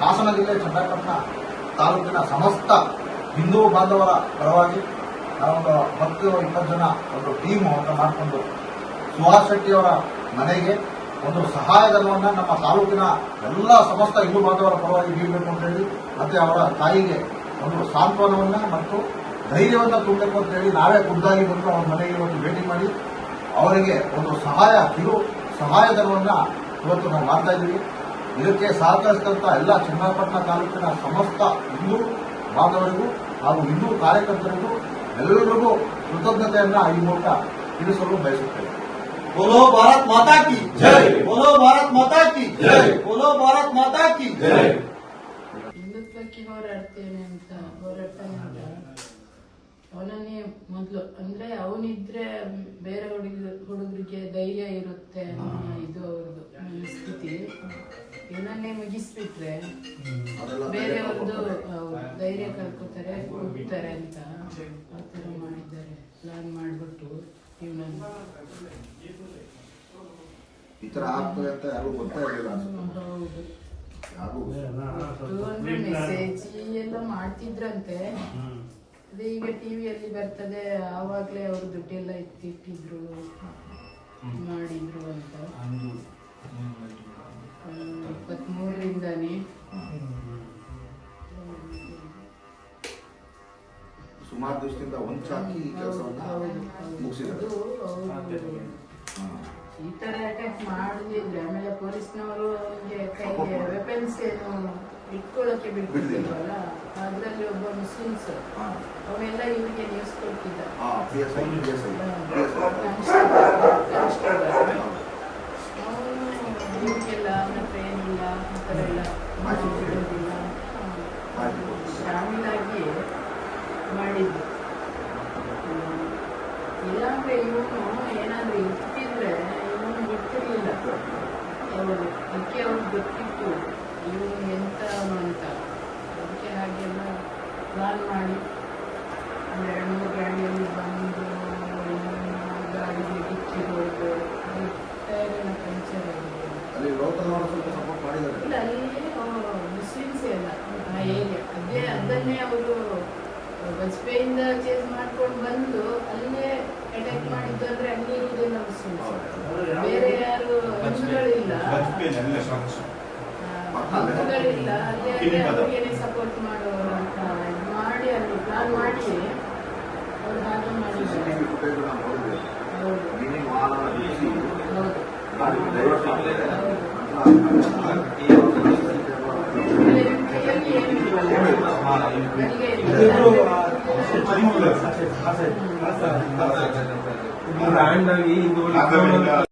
ಹಾಸನ ಜಿಲ್ಲೆ ಚನ್ನಪಟ್ಟಣ ತಾಲೂಕಿನ ಸಮಸ್ತ ಹಿಂದೂ ಬಾಂಧವರ ಪರವಾಗಿ ನಾವೊಂದು ಹತ್ತು ಇಪ್ಪತ್ತು ಜನ ಒಂದು ಟೀಮ್ ಅಂತ ಮಾಡಿಕೊಂಡು ಸುಹಾಸ್ ಶೆಟ್ಟಿಯವರ ಮನೆಗೆ ಒಂದು ಸಹಾಯಧನವನ್ನು ನಮ್ಮ ತಾಲೂಕಿನ ಎಲ್ಲ ಸಮಸ್ತ ಹಿಂದೂ ಬಾಂಧವರ ಪರವಾಗಿ ನೀಡಬೇಕು ಅಂತ ಹೇಳಿ ಮತ್ತೆ ಅವರ ತಾಯಿಗೆ ಒಂದು ಸಾಂತ್ವನವನ್ನು ಮತ್ತು ಧೈರ್ಯವನ್ನು ತುಂಬಬೇಕು ಅಂತ ಹೇಳಿ ನಾವೇ ಖುದ್ದಾಗಿ ಬಂದು ಅವರ ಮನೆಗೆ ಒಂದು ಭೇಟಿ ಮಾಡಿ ಅವರಿಗೆ ಒಂದು ಸಹಾಯ ಕಿರು ಸಹಾಯಧನವನ್ನು ಇವತ್ತು ನಾವು ಮಾಡ್ತಾ ಇದ್ದೀವಿ. ಇದಕ್ಕೆ ಸಹಕರಿಸಿದಂತ ಎಲ್ಲ ಚನ್ನಪಟ್ಟಣ ತಾಲೂಕಿನ ಸಮಸ್ತ ಹಿಂದೂ ಬಾಂಧವರಿಗೂ ಹಾಗೂ ಹಿಂದೂ ಕಾರ್ಯಕರ್ತರಿಗೂ ಎಲ್ಲರಿಗೂ ಕೃತಜ್ಞತೆಯನ್ನ ಈ ಮೂಲಕ ತಿಳಿಸಲು ಬಯಸುತ್ತೇವೆ बोलो भारत माता की जय। बोलो भारत माता की जय। बोलो भारत माता की ಜೈ ಹಿಂದುತ್ವಕ್ಕೆ ಹೋರಾಡ್ತೇನೆ ಅಂತ ಹೋರಾಡ್ತಾನೆ ಅಂತ ಅವನನ್ನೇ ಮೊದಲು ಅಂದ್ರೆ ಅವನಿದ್ರೆ ಬೇರೆ ಹುಡುಗ ಹುಡುಗರಿಗೆ ಧೈರ್ಯ ಇರುತ್ತೆ ಅನ್ನೋ ಇದು ಅವ್ರದ್ದು ಮನಸ್ಥಿತಿ ಇವನನ್ನೇ ಮುಗಿಸ್ಬಿಟ್ರೆ ಬೇರೆಯವ್ರದ್ದು ಅವ್ರು ಧೈರ್ಯ ಕಳ್ಕೊತಾರೆ. ಹೋಗ್ತಾರೆ ಅಂತ. ಆ ಥರ ಮಾಡಿದ್ದಾರೆ. ಪ್ಲಾನ್ ಮಾಡಿಬಿಟ್ಟು ಇವನನ್ನು. ಈ ತರ ಆಗ್ತದೆ ಅಂತ ಯಾರು ಗೊತ್ತೇ ಇರಲಿಲ್ಲ ಹೌದು. ಯಾರು ಮೆಸೇಜ್ ಎಲ್ಲ ಮಾಡ್ತಿದ್ರಂತೆ. ಅದೇ ಈಗ ಟಿವಿಯಲ್ಲಿ ಬರ್ತದೆ ಆವಾಗ್ಲೇ ಅವರು ದುಡ್ಡೆಲ್ಲ ಎತ್ತಿಟ್ಟಿದ್ರು ಮಾಡಿದ್ರು ಅಂತ. ಇಪ್ಪತ್ಮೂರರಿಂದಾನೇ. ಸುಮಾರು ದಿವಸದಿಂದ ಒಂಚಾಕಿ ಈ ಕೆಲಸವನ್ನ ಮುಗಿಸಿದ್ದಾರೆ. ಈ ತರ ಅಟ್ಯಾಕ್ ಮಾಡಿದ್ರೆ ಆಮೇಲೆ ಪೊಲೀಸ್ನವರು ಅವ್ರಿಗೆ ಕೈಗೆ ವೆಪನ್ಸ್ ಏನು ಇಟ್ಕೊಳ್ಳೋಕೆ ಬಿಡ್ತಿದ್ವಲ್ಲ ಅದ್ರಲ್ಲಿ ಒಬ್ಬ ಮುಸ್ಲಿಮ್ಸ್ ಅವನೆಲ್ಲ ಇವ್ರಿಗೆ ನ್ಯೂಸ್ ಕೊಡ್ತಿದ್ದ. ಎಲ್ಲ ಬಿಡೋದಿಲ್ಲ ಶಾಮಿಲಾಗಿ ಮಾಡಿದ್ದು. ಇಲ್ಲಾಂದ್ರೆ ಇವನು ಏನಾದ್ರೂ ಇರ್ತಿದ್ರೆ ಇವನು ಗೊತ್ತಿರಲಿಲ್ಲ ಅವರು ಅದಕ್ಕೆ ಅವ್ರಿಗೆ ಗೊತ್ತಿತ್ತು ಇವನು ಎಂತವನು ಅಂತ. ಅದಕ್ಕೆ ಹಾಗೆಲ್ಲ ಪ್ಲಾನ್ ಮಾಡಿ. ಒಂದು ಎರಡು ಮೂರು ಗಾಡಿಯಲ್ಲಿ ಬಂದು ಇನ್ನೊಂದು ಗಾಡಿಗೆ ಡಿಕ್ಕಿ ಹೊಡೆದು ಟೈರೆಲ್ಲ ಪಂಚರ್ ಆಗಿದೆ ಅಲ್ಲಿ ಲೋಕಲ್ ಅವರು ಸ್ವಲ್ಪ ಸಪೋರ್ಟ್ ಮಾಡಿದ್ದಾರೆ ಇಲ್ಲ ಅಲ್ಲಿ ಮುಸ್ಲಿಮ್ಸ್ ಎಲ್ಲ ಆ ಏರಿಯಾ ಅದೇ ಅದನ್ನೇ ಅವರು ಬಜ್ಪೆಯಿಂದ ಚೇಂಜ್ ಮಾಡ್ಕೊಂಡು ಬಂದು ಅಲ್ಲೇ ಅಟ್ಯಾಕ್ ಮಾಡಿದ್ದು ಅಂದ್ರೆ ಅಲ್ಲಿ ಇರುವುದೇ ನಮ್ಮ ಬೇರೆ ಯಾರು ಹಂಚುಗಳಿಲ್ಲ ಹಂಚುಗಳಿಲ್ಲ ಅಲ್ಲೇ ಅಲ್ಲೇ ಅವ್ರಿಗೇನೆ ಸಪೋರ್ಟ್ ಮಾಡೋರು ಅಂತ ಇದ್ ಮಾಡಿ ಅಲ್ಲಿ ಪ್ಲಾನ್ ಮಾಡಿ ಅವ್ರು ಹಾಗೆ ಮಾಡಿದ್ದಾರೆ. ಹೌದು. ಹೌದು. ಗಾಡಿ ಡೈವರ್ಟ್